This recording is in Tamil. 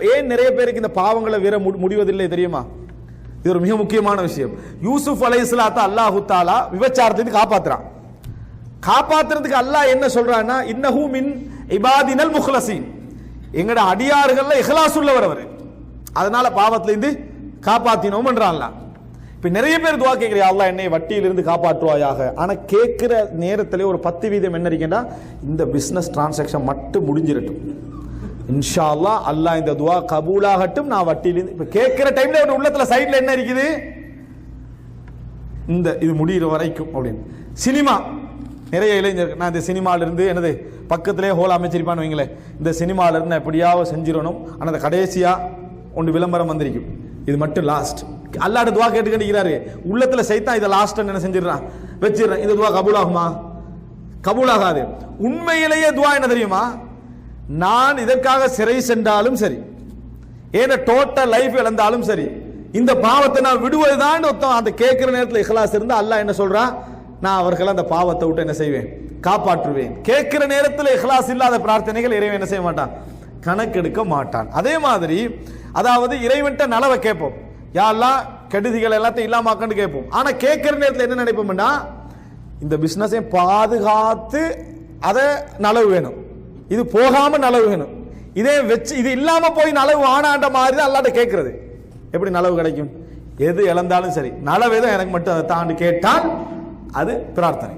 ஏன் நிறைய பேருக்கு இந்த பாவங்களை வீர மு- முடிவதில்லை தெரியுமா? இது ஒரு மிக முக்கியமான விஷயம். யூசுப் அலைஹிஸ்ஸலாத்த அல்லாஹு தாலா விபச்சாரத்துக்கு காப்பாத்துறான். காப்பாத்துறதுக்கு அல்லாஹ் என்ன சொல்றான்னா இன்னஹு மின் இபாதினல் முஹ்லசீன். எங்கட அடியார்கள்ல இஹ்லாஸ் உள்ளவர் அவர். அதனால பாவத்துல இருந்து காப்பாத்தினோம் அல்லாஹ் இப்ப நிறைய பேர் துவா கேட்குறியா அல்லாஹ் என்னை வட்டியிலிருந்து காப்பாற்றுவாயாக. ஆனா கேட்கிற நேரத்திலே ஒரு பத்து வீதம் என்ன இருக்கேன்னா இந்த பிசினஸ் டிரான்சாக்ஷன் மட்டும் முடிஞ்சிடட்டும் இன்ஷா அல்லா அல்லாஹ் இந்த துவா கபூலாகட்டும். நான் வட்டியிலிருந்து இப்ப கேட்கிற டைம்ல ஒரு உள்ளத்துல சைடில் என்ன இருக்குது? இந்த இது முடிகிற வரைக்கும் அப்படின்னு. சினிமா. நிறைய இளைஞர் நான் இந்த சினிமால இருந்து என்னது பக்கத்திலே ஹோல் அமைச்சிருப்பான்னு வைங்களேன் இந்த சினிமால இருந்து நான் எப்படியாவது செஞ்சிடணும். ஆனால் அந்த கடைசியாக ஒன்று விளம்பரம் வந்திருக்கும். இது மட்டும் லாஸ்ட் அல்லாட்ட துவா கேட்டு கண்டிக்கிறாரு உள்ளத்தில் சைத்தான் இதை லாஸ்ட் என்ன செஞ்சிடறான்? வச்சிடுறேன். இந்த துவா கபூலாகுமா? கபூலாகாது. உண்மையிலேயே துவா என்ன தெரியுமா? நான் இதற்காக சிறை சென்றாலும் சரி ஏன்னா டோட்டல் லைஃப் இழந்தாலும் சரி இந்த பாவத்தை நான் விடுவதுதான் ஒருத்தன் அந்த கேட்குற நேரத்தில் இஹ்லாஸ் இருந்தால் அல்லாஹ் என்ன சொல்கிறான் நான் அவர்களை அந்த பாவத்தை விட்டு என்ன செய்வேன்? காப்பாற்றுவேன். கேட்கிற நேரத்தில் இஹ்லாஸ் இல்லாத பிரார்த்தனைகள் இறைவன் என்ன செய்ய மாட்டான்? கணக்கெடுக்க மாட்டான். அதே மாதிரி அதாவது இறைவன்ட்ட நலவை கேட்போம். யாரெல்லாம் கெடுதிகள் எல்லாத்தையும் இல்லாமாக்கன்னு கேட்போம். ஆனால் கேட்குற நேரத்தில் என்ன நினைப்போம்னா இந்த பிஸ்னஸையும் பாதுகாத்து அதை நலவு வேணும். இது போகாம நலவு வேணும். இதே வச்சு இது இல்லாம போய் நலவு ஆனாண்ட மாதிரி தான் அல்லாட்ட கேட்கறது. எப்படி நலவு கிடைக்கும்? எது இழந்தாலும் சரி. நலவு எனக்கு மட்டும் அதை தாண்டி கேட்டால் அது பிரார்த்தனை.